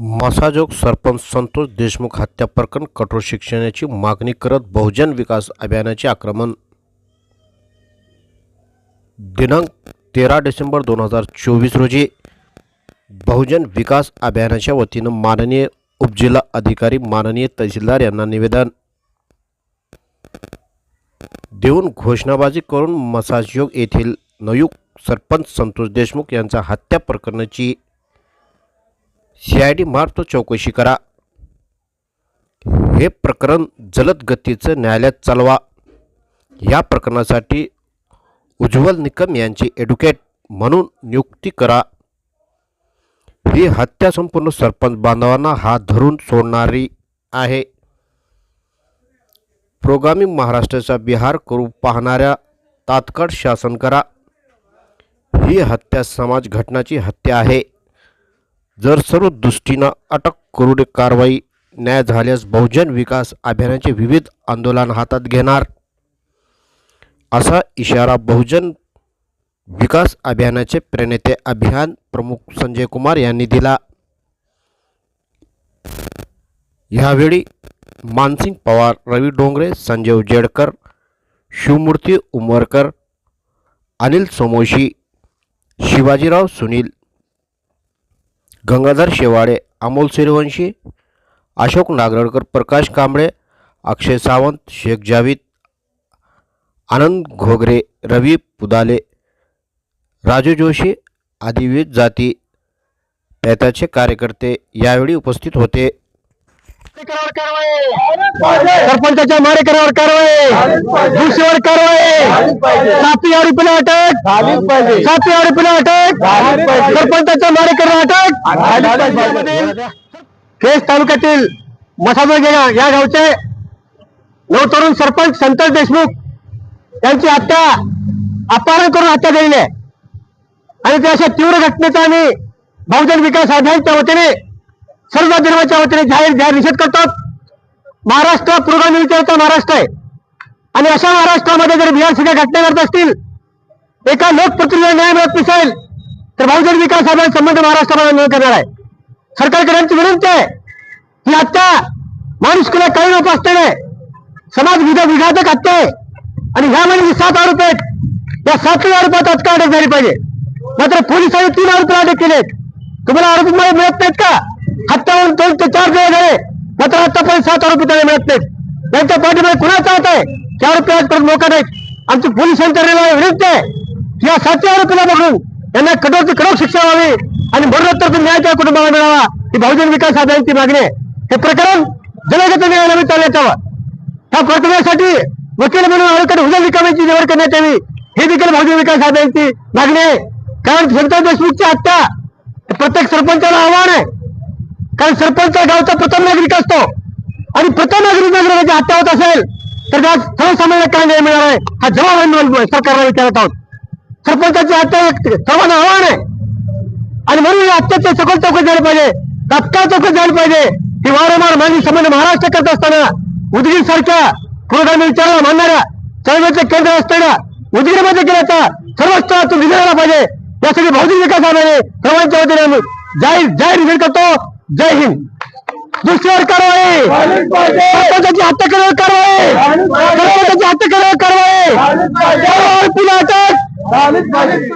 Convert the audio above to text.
मसाजोग सरपंच संतोष देशमुख हत्या प्रकरण कठोर शिक्षणाची मागणी करत बहुजन विकास अभियानाचे आक्रमण. दिनांक तेरा डिसेंबर दोन हजार चोवीस रोजी बहुजन विकास अभियानाच्या वतीनं माननीय उपजिल्हा अधिकारी माननीय तहसीलदार यांना निवेदन. देऊन घोषणाबाजी करून मसाजयोग येथील नयुक्त सरपंच संतोष देशमुख यांचा हत्या प्रकरणाची सी आय डी मार्फत चौकशी करा. हे प्रकरण जलद गतीचं न्यायालयात चालवा. या प्रकरणासाठी उज्ज्वल निकम यांची ॲडव्होकेट म्हणून नियुक्ती करा. ही हत्या संपूर्ण सरपंच बांधवांना हात धरून सोडणारी आहे. प्रोगामी महाराष्ट्राचा बिहार करू पाहणाऱ्या तात्काळ शासन करा. ही हत्या समाज घटनाची हत्या आहे. जर सर्व दृष्टीनं अटक करून कारवाई न्याय झाल्यास बहुजन विकास अभियानाचे विविध आंदोलन हातात घेणार. असा इशारा बहुजन विकास अभियानाचे प्रणेते अभियान प्रमुख संजय कुमार यांनी दिला. ह्यावेळी मानसिंग पवार रवी डोंगरे संजय जेडकर शिवमूर्ती उमरकर अनिल सोमोशी शिवाजीराव सुनील गंगाधर शेवाळे अमोल सूर्यवंशी अशोक नागरडकर प्रकाश कांबळे अक्षय सावंत शेख जावीद आनंद घोगरे रवी पुदाले राजू जोशी आदी विविध जाती त्याचे कार्यकर्ते यावेळी उपस्थित होते. सरपंचाच्या मारेकऱ्यावर कारवाई. दुसरीवर कारवाई. सातवी आरोपीला अटक. सातवी आरोपीला अटक. सरपंचाच्या मारेकऱ्याला अटक. केस तालुक्यातील मसाजोग या या गावचे नवतरुण सरपंच संतोष देशमुख यांची हत्या अपहरण करून हत्या केलेली आहे. आणि त्या अशा तीव्र घटनेचा आम्ही बहुजन विकास अभियानच्या वतीने सर्व धर्माच्या वतीने जाहीर जाहीर निषेध करतो. महाराष्ट्र पुरोगामी विचारचा महाराष्ट्र आहे. आणि अशा महाराष्ट्रामध्ये जर बिहार घटना करत असतील एका लोकप्रतिनिधीला न्याय मिळत नसेल तर बहुजन विकास आघाडी संबंध महाराष्ट्रामध्ये न करणार आहे. सरकारकडे आमची विनंती आहे की हत्या माणुसकीला काही लोक असते समाज विधा विघातक हत्या आहे. आणि ह्यामध्ये जी सात आरोप आहेत. या सातही आरोपात तात्काळ अटक झाली पाहिजे. मात्र पोलिसांनी तीन आरोप अटक केलेत. तुम्हाला आरोपी मिळत नाहीत का? हत्या दोन ते चार दिवस झाले. मात्र आतापर्यंत सात आरोपी त्याला मिळत नाहीत. त्यांच्या पाठीमध्ये कुणाचा हात आहे? चार आरोपी आजपर्यंत मोका नाहीत. आमची पोलीस यंत्रणेला विरुद्ध आहे या सातव्या आरोपीला बघून यांना कठोर ते कडक शिक्षा व्हावी आणि मरणोत्तर न्याय त्या कुटुंबाला मिळावा. ही बहुजन विकास आघाडीची मागणी आहे. हे प्रकरण जलगत न्यायालयात चालण्यात यावं ह्या प्रकरणासाठी वकील म्हणून आरोग्य हुजल रिकाम्याची निवड करण्यात यावी. हे देखील बहुजन विकास आघाडीची मागणी आहे. कारण संतोष देशमुखची हत्या प्रत्येक सरपंचाला आव्हान आहे. कारण सरपंच गावचा प्रथम नागरिक असतो. आणि प्रथम नागरिक नागरिकाची हत्या होत असेल तर त्या सर्वसामान्य काय न्याय मिळणार आहे? हा जबाब आम्ही सरकारला विचारत आहोत. सरपंचाची हत्या सर्वांना आव्हान आहे. आणि म्हणून या हत्याचे सखोल चौकशी झाली पाहिजे. तात्काळ चौकशी झाली पाहिजे. ही वारंवार मागणी संबंध महाराष्ट्र करत असताना उदगीर सारख्या पुरोगामी विचाराला मानणाऱ्या चळवळीचे केंद्र असताना उदगीरमध्ये गेल्याचा सर्व स्तरातून विजय पाहिजे. यासाठी बहुजन विकास आल्याने सर्वांच्या वतीने जाहीर जाहीर करतो. जय हिंद। दुसऱ्यावर कारवाई। सरपंचाची हत्या केल्यावर कारवाई। सरपंचाची हत्या केल्यावर कारवाई। पुन्हा अटक।